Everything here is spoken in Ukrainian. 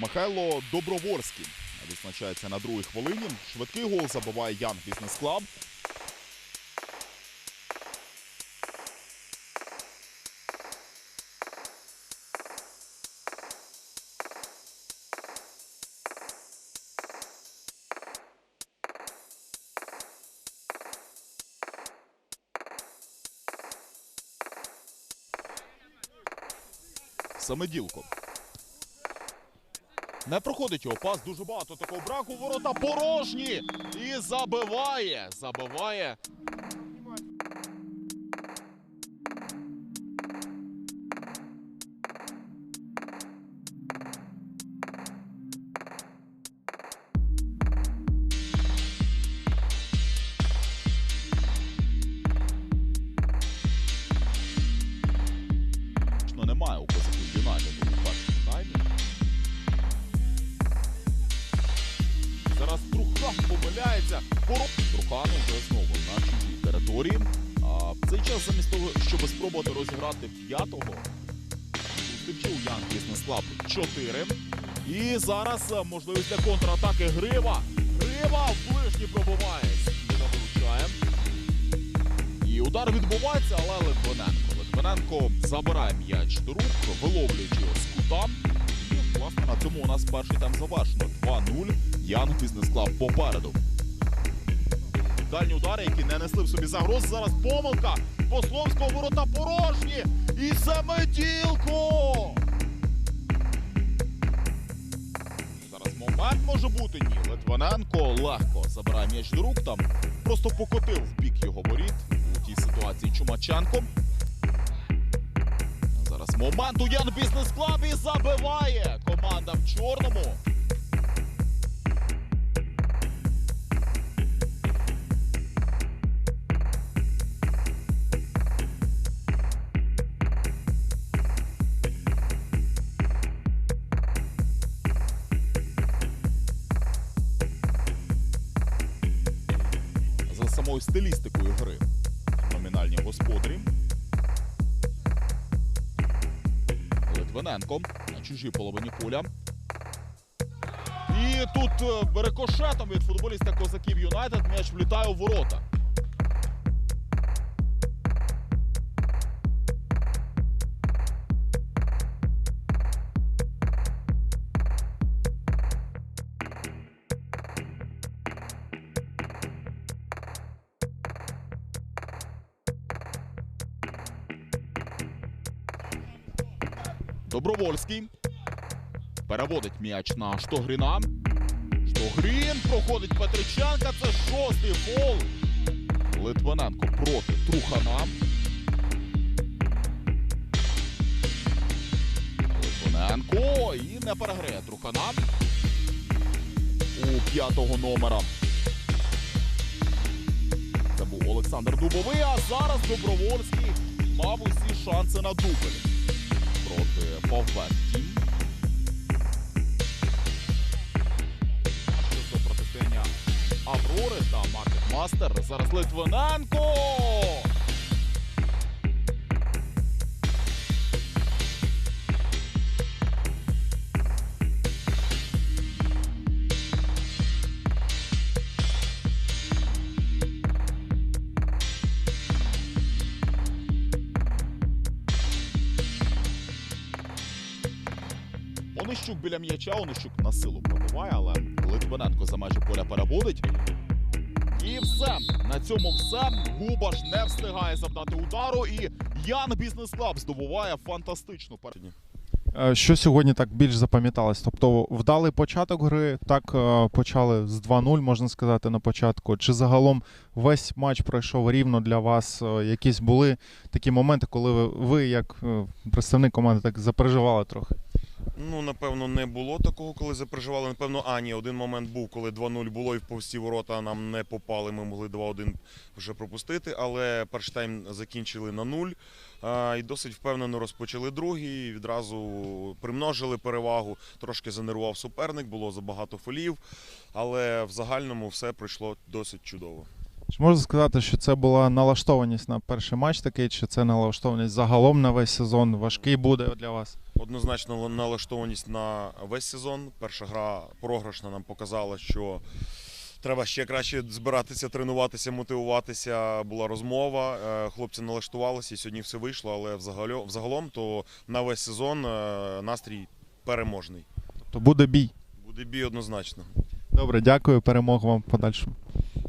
Михайло Добровольський відзначається на другій хвилині. Швидкий гол забиває Ян Бізнес Клаб. Самеділко. Не проходить його пас, дуже багато такого браку. Ворота порожні. І забиває. Забиває. Чужій. А в цей час замість того, щоб спробувати розіграти п'ятого, зустрічив Ян Бізнес Клаб 4. І зараз е, можливість для контратаки Грива. Грива в ближній пробиває. Сіда виручає. І удар відбувається, але Литвиненко. Литвиненко забирає м'яч до рук, виловлюючи його з кута. І, власне, на цьому у нас перший тайм завершено. 2-0. Янг Бізнес Клаб попереду. Дальні удари, які не несли в собі загроз. Зараз помилка. Пословського ворота порожні. І Семеділко. Зараз момент може бути. Ні. Литвиненко легко забирає м'яч до рук. Там просто покотив в бік його воріт у тій ситуації Чумаченко. Зараз момент у Ян Бізнес Клаб і забиває команда в чорному. Самою стилістикою гри. Номінальні господарі. Литвиненко на чужій половині поля. І тут е, рикошетом від футболіста козаків Юнайтед м'яч влітає у ворота. Добровольський. Переводить м'яч на Штогріна. Штогрін проходить Петриченка. Це шостий фол. Литвиненко проти Трухана. Литвиненко і не переграє Трухана. У п'ятого номера. Це був Олександр Дубовий, а зараз Добровольський мав усі шанси на дубль Фавбет Щодо протистояння Аврори та Маркетмастер. Зараз Литвиненко. Онищук біля м'яча, Онищук на силу пробиває, але Литвиненко за межі поля переводить. І все. На цьому все. Губаш не встигає завдати удару. І Ян Бізнес Клаб здобуває фантастичну передню. Е, Що сьогодні так більш запам'яталось? Тобто вдалий початок гри, так е, почали з 2-0, можна сказати, на початку. Чи загалом весь матч пройшов рівно для вас? Е, Якісь були такі моменти, коли ви, ви як представник команди, так запереживали трохи? Ну, напевно, не було такого, коли запереживали. Напевно, а ні, один момент був, коли 2-0 було і в повсті ворота нам не попали. Ми могли 2-1 вже пропустити, але перший тайм закінчили на 0. А, і досить впевнено розпочали другий. Відразу примножили перевагу. Трошки занервував суперник, було забагато фолів, але в загальному все пройшло досить чудово. Чи можна сказати, що це була налаштованість на перший матч такий, чи це налаштованість загалом на весь сезон? Важкий буде для вас? Однозначно налаштованість на весь сезон. Перша гра програшна нам показала, що треба ще краще збиратися, тренуватися, мотивуватися. Була розмова. е, Хлопці налаштувалися, і сьогодні все вийшло. Але взагалі, взагалом, то на весь сезон е, настрій переможний. То буде бій. Буде бій однозначно. Добре, дякую. Перемог вам в подальшому.